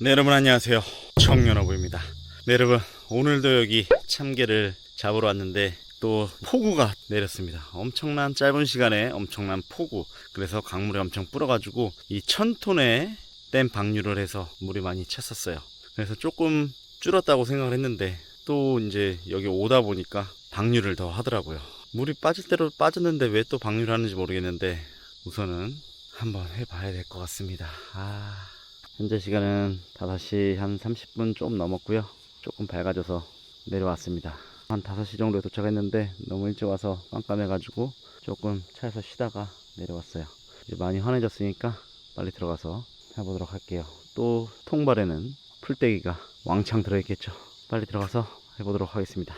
네 여러분 안녕하세요. 청년어부입니다. 네 여러분 오늘도 여기 참개를 잡으러 왔는데 또 폭우가 내렸습니다. 엄청난 짧은 시간에 엄청난 폭우. 그래서 강물이 엄청 불어가지고 이 천톤의 댐 방류를 해서 물이 많이 찼었어요. 그래서 조금 줄었다고 생각을 했는데 또 이제 여기 오다 보니까 방류를 더 하더라고요. 물이 빠질 대로 빠졌는데 왜 또 방류를 하는지 모르겠는데 우선은 한번 해봐야 될 것 같습니다. 아 현재 시간은 5시 한 30분 좀 넘었고요. 조금 밝아져서 내려왔습니다. 한 5시 정도에 도착했는데 너무 일찍 와서 깜깜해가지고 조금 차에서 쉬다가 내려왔어요. 이제 많이 환해졌으니까 빨리 들어가서 해보도록 할게요. 또 통발에는 풀떼기가 왕창 들어있겠죠. 빨리 들어가서 해보도록 하겠습니다.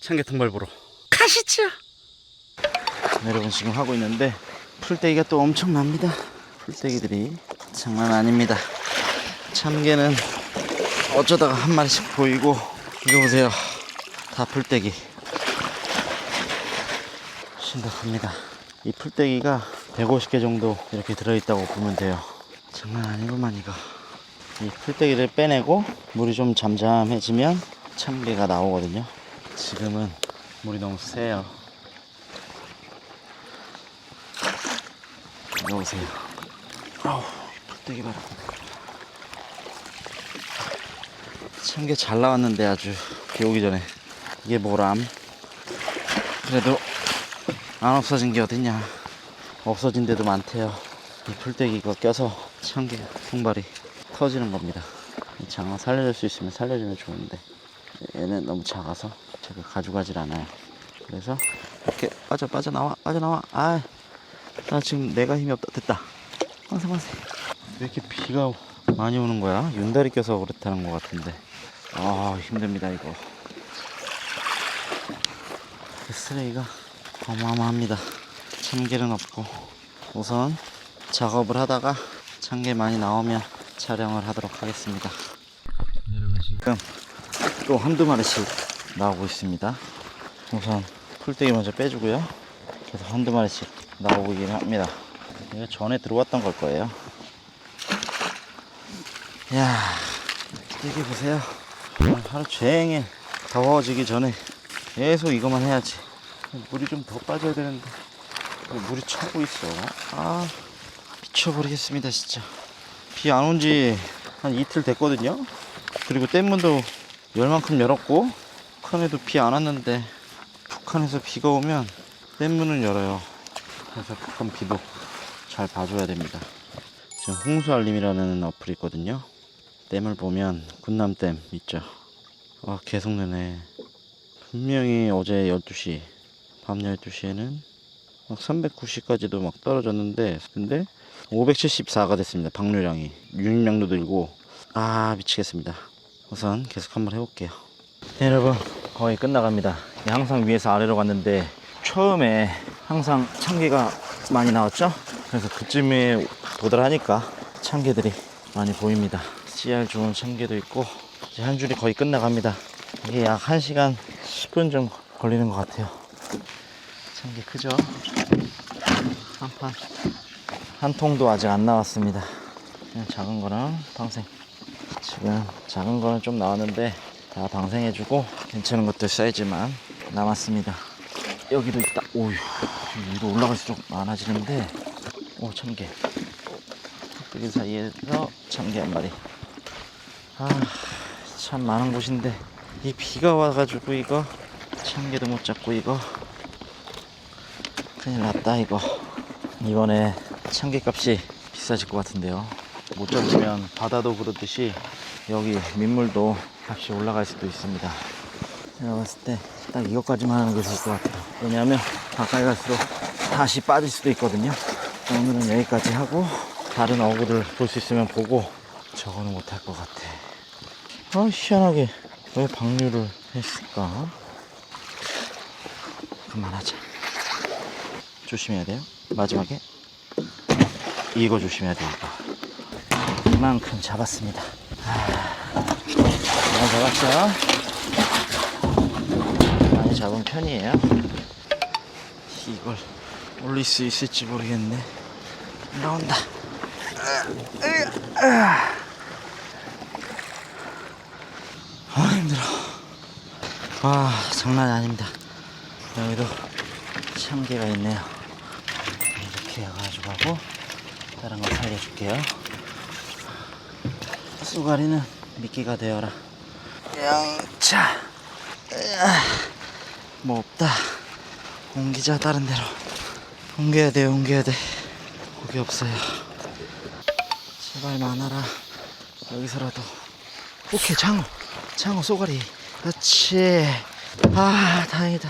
참개 통발 보러 가시죠. 네, 여러분 지금 하고 있는데 풀떼기가 또 엄청납니다. 풀떼기들이 장난 아닙니다. 참개는 어쩌다가 한 마리씩 보이고 이거 보세요. 다 풀떼기. 심각합니다. 이 풀떼기가 150개 정도 이렇게 들어있다고 보면 돼요. 장난 아니구만 이거. 이 풀떼기를 빼내고 물이 좀 잠잠해지면 참개가 나오거든요. 지금은 물이 너무 세요. 이거 보세요. 아우 이 풀떼기 봐라 참게 잘 나왔는데 아주 비 오기 전에. 이게 뭐람? 그래도 안 없어진 게 어딨냐. 없어진 데도 많대요. 이 풀떼기가 껴서 참게 통발이 터지는 겁니다. 이 장어 살려줄 수 있으면 살려주면 좋은데. 얘는 너무 작아서 제가 가져가질 않아요. 그래서 이렇게 빠져 빠져 나와 빠져 나와. 아 나 지금 내가 힘이 없다. 됐다. 만세 만세 왜 이렇게 비가 많이 오는 거야? 윤달이 껴서 그렇다는 것 같은데 아 힘듭니다 이거. 쓰레기가 어마어마합니다. 참개는 없고. 우선 작업을 하다가 참개 많이 나오면 촬영을 하도록 하겠습니다. 여러분 지금 또 한두 마리씩 나오고 있습니다. 우선 풀떼기 먼저 빼주고요. 계속 한두 마리씩 나오긴 합니다. 이거 전에 들어왔던 걸 거예요. 야 여기 보세요 하루 종일 더워지기 전에 계속 이것만 해야지. 물이 좀 더 빠져야 되는데. 왜 물이 차고 있어? 아 미쳐버리겠습니다 진짜. 비 안 온 지 한 이틀 됐거든요? 그리고 댐문도 열만큼 열었고 북한에도 비 안 왔는데 북한에서 비가 오면 댐문을 열어요. 그래서 북한 비도 잘 봐줘야 됩니다. 지금 홍수 알림이라는 어플이 있거든요 댐을 보면 군남댐 있죠. 아 계속 느네. 분명히 어제 12시 밤 12시에는 막 390까지도 막 떨어졌는데 근데 574가 됐습니다 방류량이. 유입량도 늘고. 아 미치겠습니다. 우선 계속 한번 해볼게요. 네, 여러분. 거의 끝나갑니다. 항상 위에서 아래로 갔는데 처음에 항상 참개가 많이 나왔죠? 그래서 그쯤에 도달하니까 참개들이 많이 보입니다 씨알 좋은 참개도 있고 이제 한 줄이 거의 끝나갑니다. 이게 약 1시간 10분 정도 걸리는 것 같아요. 참개 크죠? 한 판. 한 통도 아직 안 나왔습니다. 그냥 작은 거랑 방생. 지금 작은 거는 좀 나왔는데 다 방생해주고 괜찮은 것들 사이즈만 남았습니다. 여기도 있다. 오유 위로 올라갈수록 많아지는데. 오 참개. 그 사이에서 참개 한 마리 아 참 많은 곳인데 이 비가 와가지고 이거 참개도 못 잡고 이거 큰일 났다 이거. 이번에 참개 값이 비싸질 것 같은데요. 못 잡으면 바다도 그렇듯이 여기 민물도 값이 올라갈 수도 있습니다. 제가 봤을 때 딱 이것까지만 하는 게 좋을 것 같아요. 왜냐하면 가까이 갈수록 다시 빠질 수도 있거든요. 오늘은 여기까지 하고 다른 어구를 볼수 있으면 보고 저거는 못할 것 같아. 아 희한하게 왜 방류를 했을까? 그만하자. 조심해야 돼요. 마지막에 이거 조심해야 돼요 이거 이만큼 잡았습니다. 아, 많이 잡았죠? 많이 잡은 편이에요. 이걸 올릴 수 있을지 모르겠네. 나온다 아 힘들어 아 장난 아닙니다. 여기도 참개가 있네요. 이렇게 해가지고 하고 다른 거 살려줄게요. 쏘가리는 미끼가 되어라. 양차. 뭐 없다. 옮기자 다른 데로. 옮겨야 돼 옮겨야 돼. 고기 없어요. 제발 많아라. 여기서라도. 오케이 장어 장어 쏘가리 그렇지. 아 다행이다.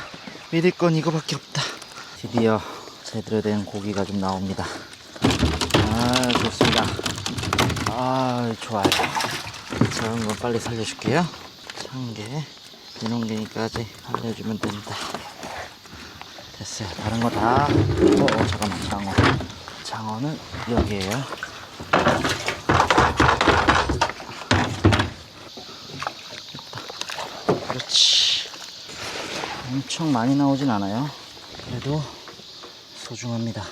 믿을 건 이거밖에 없다. 드디어 제대로 된 고기가 좀 나옵니다. 아 좋습니다. 아 좋아요. 작은 건 빨리 살려줄게요. 참게 민홍갱이까지 살려주면 된다. 됐어요. 다른 거다. 어, 어 잠깐만. 장어. 장어는 여기에요 그렇지. 엄청 많이 나오진 않아요. 그래도 소중합니다.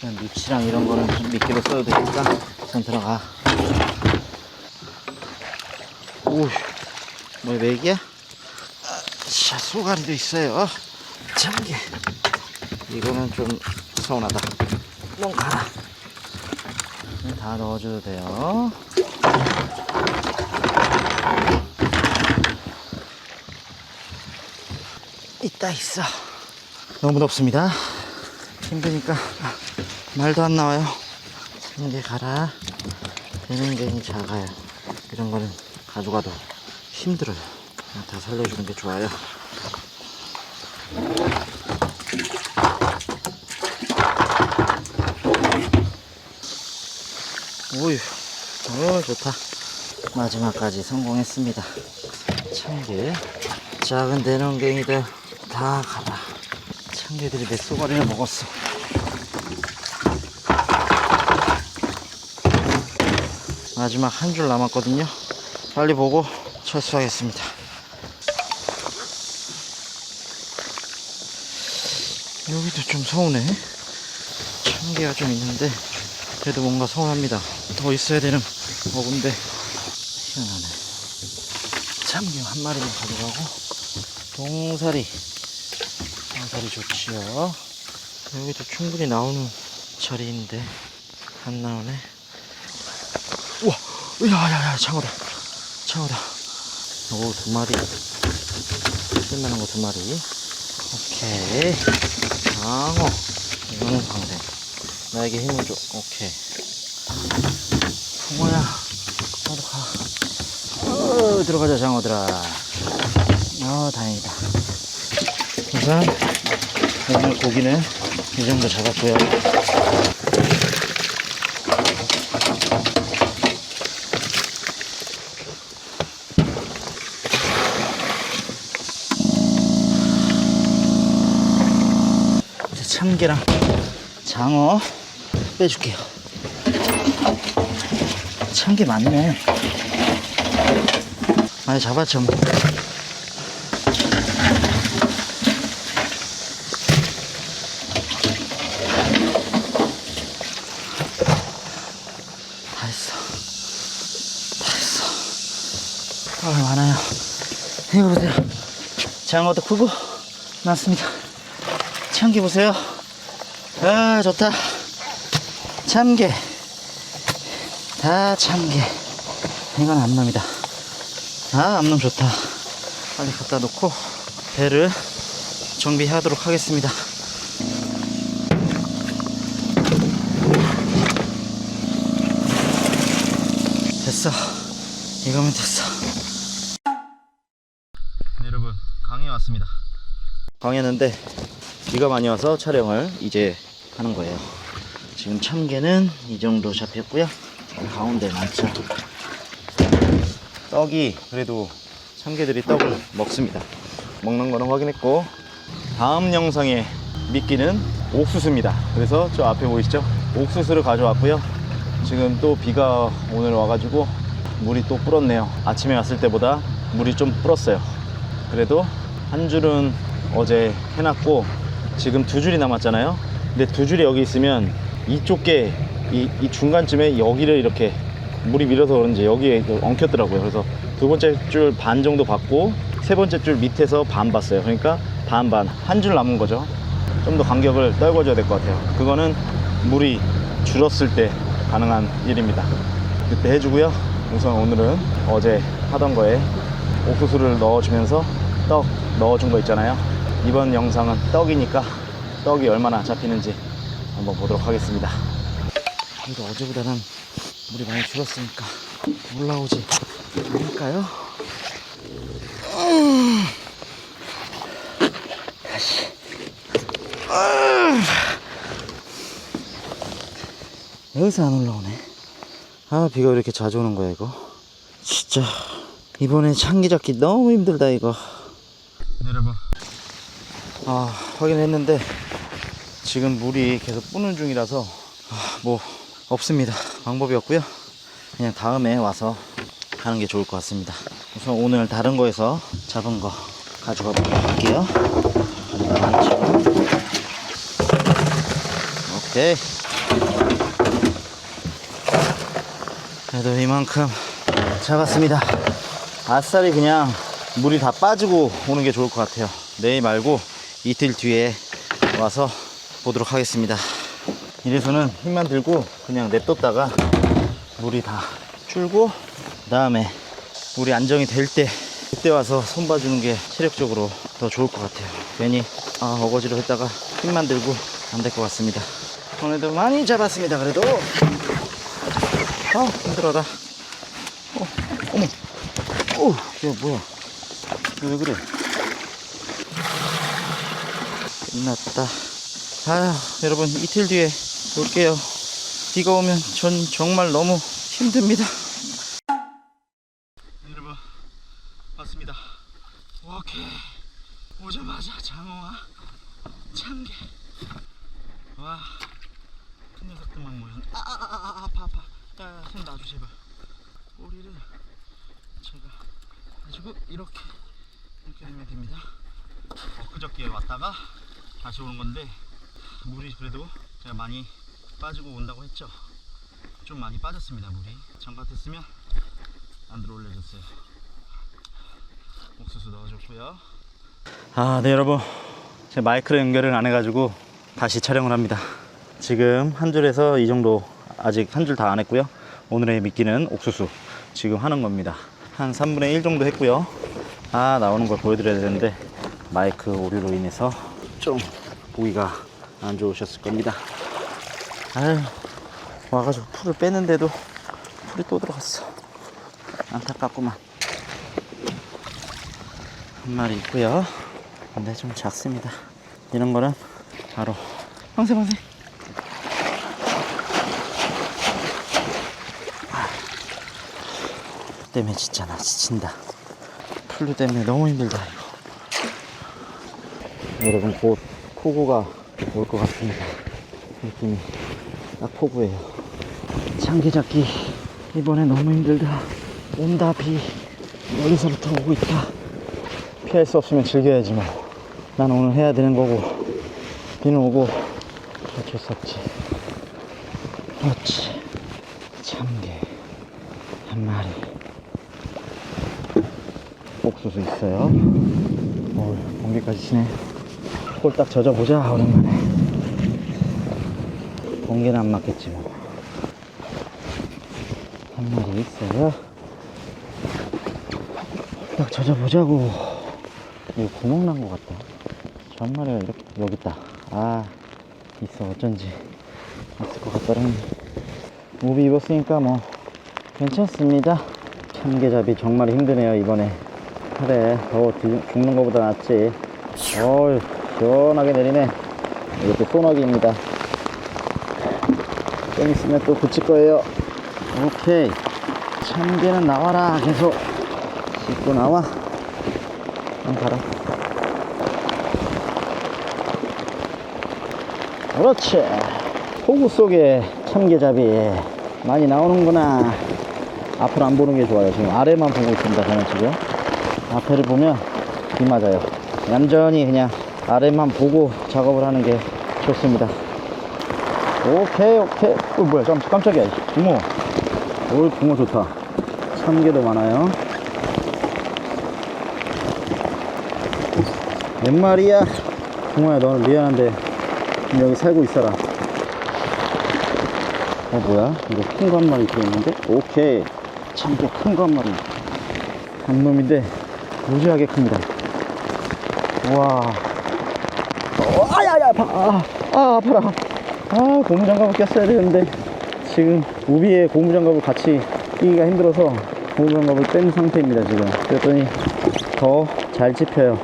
그냥 누치랑 이런 거는 좀 미끼로 써도 되니까 전 들어가. 오, 뭐 맥이야? 자, 소가리도 있어요. 참게. 이거는 좀 서운하다. 넌 가라. 다 넣어줘도 돼요. 있다 있어. 너무 덥습니다. 힘드니까 말도 안 나와요. 참게 가라. 되는 게 작아요. 이런 거는 가져가도 힘들어요. 다 살려주는 게 좋아요. 오유 오 좋다. 마지막까지 성공했습니다. 참게 작은 대농갱이들 다 가라. 참개들이 내 쏘가리를 먹었어. 마지막 한 줄 남았거든요. 빨리 보고 철수하겠습니다. 여기도 좀 서운해. 참개가 좀 있는데 그래도 뭔가 서운합니다. 더 있어야 되는 어군데 희한하네. 참개 한 마리만 가져가고 동사리 동사리 좋지요 여기도 충분히 나오는 자리인데 안 나오네. 우와! 야야야 장어다. 장어다. 오 두 마리. 쓸만한 거 두 마리. 오케이. 장어 이거는 광대. 나에게 힘을 줘. 오케이. 붕어야. 나도 가. 어, 들어가자 장어들아. 아 다행이다. 우선 오늘 고기는 이 정도 잡았고요. 이제 참게랑 장어 빼줄게요. 참게 많네. 많이 잡았죠? 뭐. 다 했어. 다 했어. 아, 많아요. 이거 보세요. 장어도 크고, 많습니다. 참게 보세요. 아, 좋다. 참게. 다 참게. 이건 암놈이다. 아, 암놈 좋다. 빨리 갖다 놓고, 배를 정비하도록 하겠습니다. 됐어. 이거면 됐어. 강에는데 비가 많이 와서 촬영을 이제 하는 거예요. 지금 참게는 이 정도 잡혔고요. 가운데 많죠. 떡이 그래도 참게들이 떡을 먹습니다. 먹는 거는 확인했고 다음 영상에 미끼는 옥수수입니다. 그래서 저 앞에 보이시죠? 옥수수를 가져왔고요. 지금 또 비가 오늘 와가지고 물이 또 불었네요. 아침에 왔을 때보다 물이 좀 불었어요. 그래도 한 줄은 어제 해놨고 지금 두 줄이 남았잖아요. 근데 두 줄이 여기 있으면 이쪽 게 이, 이 중간쯤에 여기를 이렇게 물이 밀어서 그런지 여기에 그 엉켰더라고요. 그래서 두 번째 줄 반 정도 받고 세 번째 줄 밑에서 반 봤어요. 그러니까 반반 한 줄 남은 거죠. 좀 더 간격을 떨궈 줘야 될 것 같아요. 그거는 물이 줄었을 때 가능한 일입니다. 그때 해주고요. 우선 오늘은 어제 하던 거에 옥수수를 넣어주면서 떡 넣어준 거 있잖아요. 이번 영상은 떡이니까 떡이 얼마나 잡히는지 한번 보도록 하겠습니다. 그래도 어제보다는 물이 많이 줄었으니까 올라오지 않을까요? 여기서 안 올라오네. 아, 비가 왜 이렇게 자주 오는 거야, 이거? 진짜. 이번에 창기 잡기 너무 힘들다, 이거. 내려봐. 아, 확인했는데 지금 물이 계속 뿌는 중이라서 아, 뭐 없습니다. 방법이 없고요. 그냥 다음에 와서 하는 게 좋을 것 같습니다. 우선 오늘 다른 거에서 잡은 거 가져가 보도록 할게요. 오케이. 그래도 이만큼 잡았습니다. 아싸리 그냥 물이 다 빠지고 오는 게 좋을 것 같아요. 내일 말고 이틀 뒤에 와서 보도록 하겠습니다. 이래서는 힘만 들고 그냥 냅뒀다가 물이 다 줄고 그 다음에 물이 안정이 될 때 그때 와서 손 봐주는 게 체력적으로 더 좋을 것 같아요. 괜히 아, 어거지로 했다가 힘만 들고 안 될 것 같습니다. 오늘도 많이 잡았습니다. 그래도 아 힘들어라. 어, 어머, 오, 이거 뭐야? 왜 그래? 끝났다. 아휴, 여러분, 이틀 뒤에 올게요. 비가 오면 전 정말 너무 힘듭니다. 여러분 왔습니다. 오케이 오자마자 장어와 참게 와 큰 녀석들만 모였네. 아아아아 아, 아파 아파. 야 손 놔줘 제발. 꼬리를 제가 가지고 이렇게 이렇게 되면 됩니다. 엊그저께 왔다가 다시 오는 건데 물이 그래도 제가 많이 빠지고 온다고 했죠. 좀 많이 빠졌습니다 물이. 전 같았으면 안 들어 올려줬어요. 옥수수 넣어줬고요. 아, 네, 여러분. 제 마이크로 연결을 안 해가지고 다시 촬영을 합니다. 지금 한 줄에서 이 정도, 아직 한 줄 다 안 했고요. 오늘의 미끼는 옥수수. 지금 하는 겁니다. 한 3분의 1 정도 했고요. 아, 나오는 걸 보여드려야 되는데, 마이크 오류로 인해서 좀 보기가 안 좋으셨을 겁니다. 아유, 와가지고 풀을 뺐는데도 풀이 또 들어갔어. 안타깝구만. 한 마리 있고요. 근데 좀 작습니다. 이런 거는 바로 방생 방생. 때문에 진짜 나 지친다. 풀루 때문에 너무 힘들다 이거. 여러분 곧 폭우가 올 것 같습니다. 느낌이 딱 폭우예요. 장기 잡기 이번에 너무 힘들다. 온다 비 멀리서부터 오고 있다. 피할 수 없으면 즐겨야지 뭐. 난 오늘 해야 되는 거고 비는 오고 어쩔 수 없지. 그렇지. 참게 한 마리. 옥수수 있어요. 오, 번개까지 치네. 홀딱 젖어보자 오랜만에. 번개는 안 맞겠지 뭐. 한 마리 있어요. 딱 젖어보자고. 이거 구멍 난 것 같다. 저 한 마리가 이렇게, 여기 있다. 아, 있어. 어쩐지. 있을 것 같더니. 우비 입었으니까 뭐, 괜찮습니다. 참게잡이 정말 힘드네요, 이번에. 그래, 더워 뒤- 죽는 것보다 낫지. 어이, 시원하게 내리네. 이것도 소나기입니다. 좀 있으면 또 붙일 거예요. 오케이. 참게는 나와라. 계속. 씻고 나와. 한 가라. 그렇지. 폭우 속에 참게잡이 많이 나오는구나. 앞을 안 보는 게 좋아요. 지금 아래만 보고 있습니다. 저는 지금. 앞에를 보면 비 맞아요. 얌전히 그냥 아래만 보고 작업을 하는 게 좋습니다. 오케이, 오케이. 어, 뭐야. 깜, 깜짝이야. 이모. 올 붕어 좋다. 참개도 많아요. 몇 마리야? 붕어야, 너는 미안한데 좀 여기 살고 있어라. 어, 뭐야? 이거 큰 거 한 마리 들어있는데? 오케이. 참개 큰 거 한 마리. 한 놈인데 무지하게 큽니다. 와. 아파. 아, 아, 아파라. 아, 고무장갑을 꼈어야 되는데 지금 우비에 고무장갑을 같이 끼기가 힘들어서 고무장갑을 뺀 상태입니다 지금. 그랬더니 더 잘 집혀요.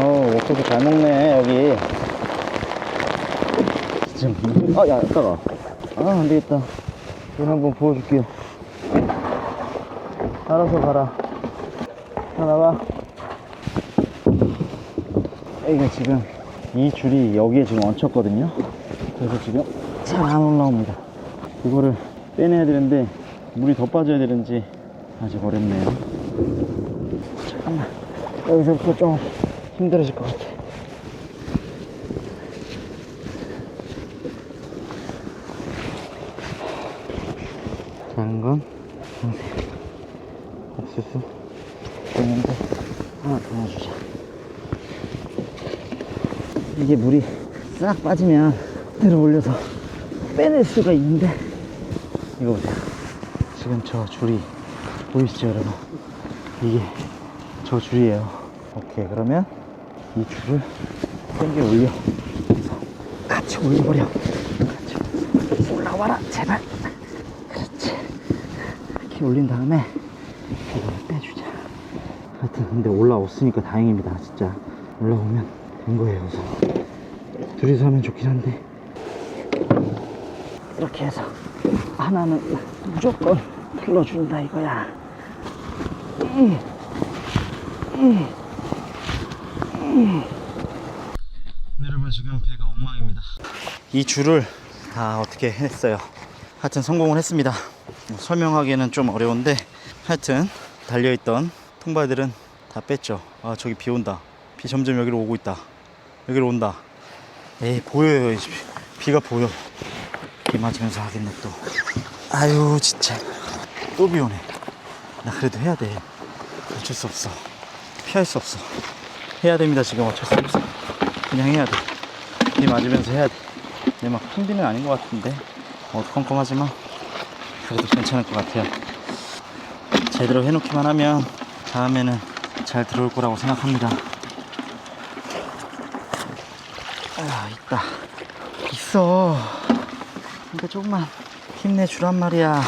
어우 옥수수 잘 먹네 여기. 진짜 아야 따가. 아 안되겠다. 이거 한번 보여줄게요. 알아서 가라. 하나 가 이게 지금 이 줄이 여기에 지금 얹혔거든요. 그래서 지금 잘 안 올라옵니다. 이거를 빼내야 되는데 물이 더 빠져야 되는지 아직 어렵네요. 잠깐만. 여기서부터 좀 힘들어질 것 같아. 다른 건 옥수수. 있는데 하나 더 넣어주자 이게 물이 싹 빠지면 들어 올려서 빼낼 수가 있는데. 이거 보세요. 지금 저 줄이 보이시죠 여러분? 이게 저 줄이에요. 오케이 그러면 이 줄을 당겨 올려. 그래서 같이 올려버려. 같이 올라와라 제발. 그렇지. 이렇게 올린 다음에 이거를 빼주자. 하여튼 근데 올라왔으니까 다행입니다 진짜. 올라오면 된 거예요 그래서 둘이서 하면 좋긴 한데. 이렇게 해서 하나는 무조건 불러준다 이거야. 음. 음. 음. 여러분 지금 배가 엉망입니다. 이 줄을 다 어떻게 했어요? 하여튼 성공을 했습니다. 뭐 설명하기에는 좀 어려운데 하여튼 달려있던 통발들은 다 뺐죠. 아 저기 비 온다. 비 점점 여기로 오고 있다. 여기로 온다 에이 보여요 이 비- 비가 보여. 비 맞으면서 하겠네 또. 아유 진짜. 또 비 오네. 나 그래도 해야 돼. 어쩔 수 없어. 피할 수 없어. 해야 됩니다 지금. 어쩔 수 없어. 그냥 해야 돼비 맞으면서 해야 돼내 막 큰 비는 아닌 것 같은데. 어두컴컴하지만 그래도 괜찮을 것 같아요. 제대로 해놓기만 하면 다음에는 잘 들어올 거라고 생각합니다 아 있다 있어 근데 조금만 힘내주란 말이야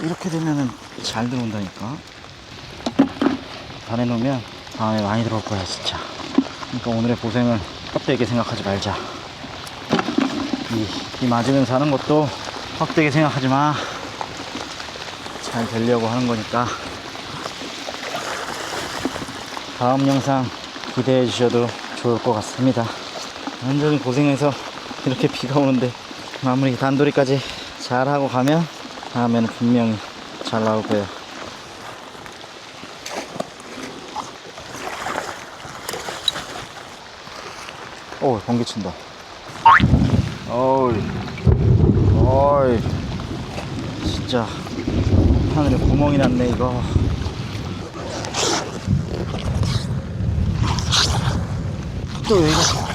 이렇게 되면은 잘 들어온다니까 다 내놓으면 다음에 많이 들어올 거야 진짜 그러니까 오늘의 고생을 헛되게 생각하지 말자 이, 이 맞으면서 하는 것도 헛되게 생각하지 마. 잘 되려고 하는 거니까. 다음 영상 기대해 주셔도 좋을 것 같습니다. 완전히 고생해서 이렇게 비가 오는데 마무리 단도리까지 잘 하고 가면 다음에는 분명히 잘 나올 거예요. 오, 번개 친다. 어이, 어이, 진짜 하늘에 구멍이 났네 이거. 또 여기가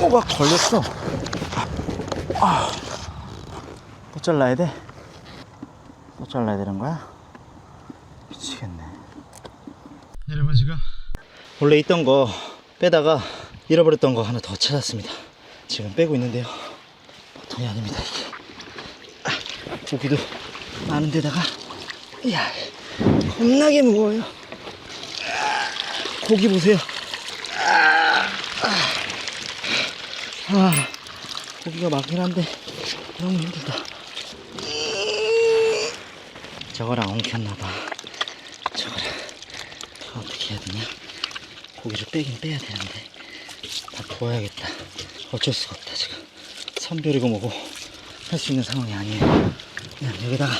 뭐가 걸렸어. 아, 또 잘라야 돼? 또 잘라야 되는 거야? 미치겠네. 여러분 지금 원래 있던 거 빼다가 잃어버렸던 거 하나 더 찾았습니다. 지금 빼고 있는데요. 보통이 아닙니다, 이게. 아, 고기도 많은 데다가, 이야, 겁나게 무거워요. 아, 고기 보세요. 아, 아, 고기가 많긴 한데, 너무 힘들다. 저거랑 엉켰나봐. 저거랑. 어떻게 해야 되냐? 고기를 빼긴 빼야 되는데. 다 부어야겠다. 어쩔 수가 없다, 지금. 선별이고 뭐고 할 수 있는 상황이 아니에요. 그냥 여기다가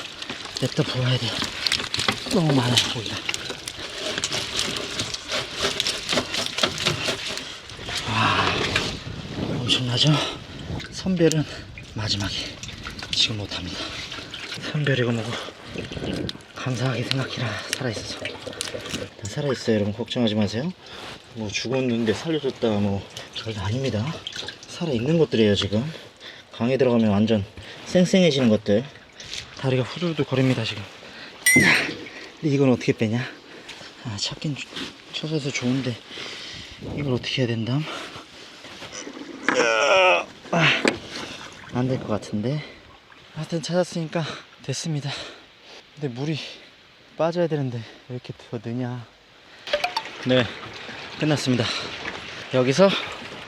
냅다 부어야 돼요. 너무 많아요, 고기가. 와, 엄청나죠? 선별은 마지막에. 지금 못합니다. 선별이고 뭐고 감사하게 생각해라. 살아있어서. 다 살아있어요 여러분. 걱정하지 마세요. 뭐 죽었는데 살려줬다 뭐 별거 아닙니다. 살아있는 것들이에요 지금. 강에 들어가면 완전 쌩쌩해지는 것들. 다리가 후들후들 거립니다 지금. 근데 이건 어떻게 빼냐? 아 찾긴 주- 찾아서 좋은데 이걸 어떻게 해야 된담 안 될 것 같은데? 하여튼 찾았으니까 됐습니다. 근데 물이 빠져야 되는데 왜 이렇게 더 느냐? 네 끝났습니다. 여기서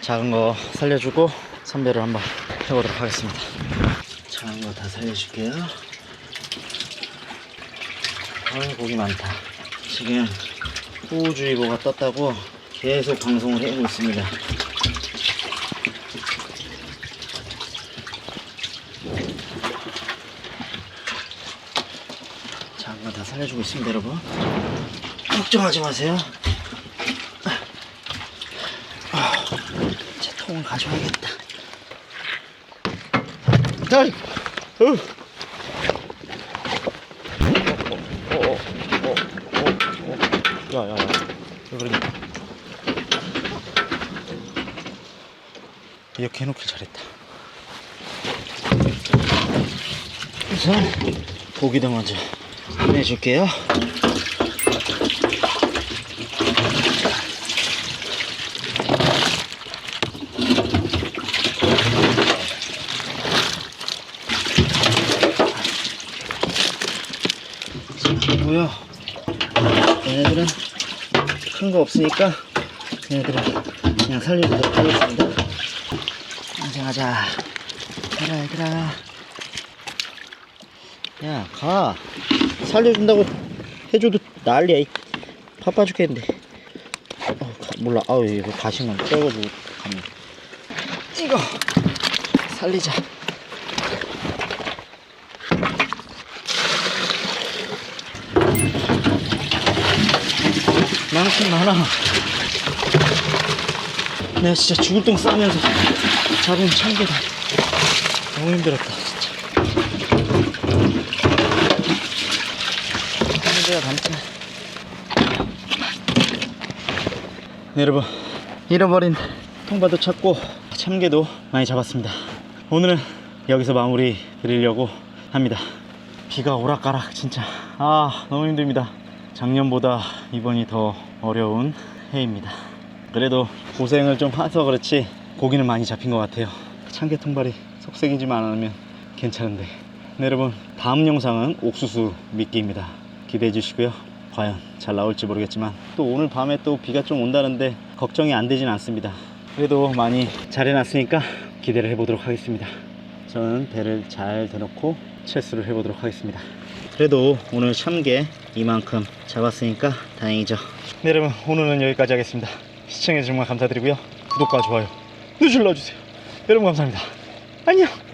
작은 거 살려주고 선별을 한번 해보도록 하겠습니다. 작은 거 다 살려줄게요. 아 고기 많다. 지금 호우주의보가 떴다고 계속 방송을 해오고 있습니다 작은 거 다 살려주고 있습니다 여러분 걱정하지 마세요 아, 제 통을 가져와야겠다 자, 어. 어, 어, 어, 어, 어. 야, 야, 야. 왜 그러냐? 이렇게 해놓길 잘했다. 우선 고기도 먼저 꺼내줄게요. 뭐야? 얘네들은 큰 거 없으니까 얘네들은 그냥 살려주도록 하겠습니다. 가자. 가라, 얘들아. 야, 가. 살려준다고 해줘도 난리야. 이. 바빠 죽겠는데. 어, 가, 몰라. 아우, 이거 가시만 떨궈주고 가면. 이거 살리자. 많긴 많아. 내가 진짜 죽을 똥 싸면서 잡은 참개다. 너무 힘들었다, 참개가 담자. 네, 여러분. 잃어버린 통바도 찾고 참개도 많이 잡았습니다. 오늘은 여기서 마무리 드리려고 합니다. 비가 오락가락 진짜 아 너무 힘듭니다. 작년보다 이번이 더 어려운 해입니다. 그래도 고생을 좀 해서 그렇지 고기는 많이 잡힌 것 같아요. 참깨 통발이 속색이지만 않으면 괜찮은데. 네, 여러분 다음 영상은 옥수수 미끼입니다. 기대해 주시고요. 과연 잘 나올지 모르겠지만 또 오늘 밤에 또 비가 좀 온다는데 걱정이 안 되진 않습니다. 그래도 많이 잘 해놨으니까 기대를 해보도록 하겠습니다. 저는 배를 잘 대놓고 체스를 해보도록 하겠습니다. 그래도 오늘 참게 이만큼 잡았으니까 다행이죠. 네, 여러분 오늘은 여기까지 하겠습니다. 시청해주셔서 정말 감사드리고요. 구독과 좋아요 눌러주세요. 여러분 감사합니다. 안녕.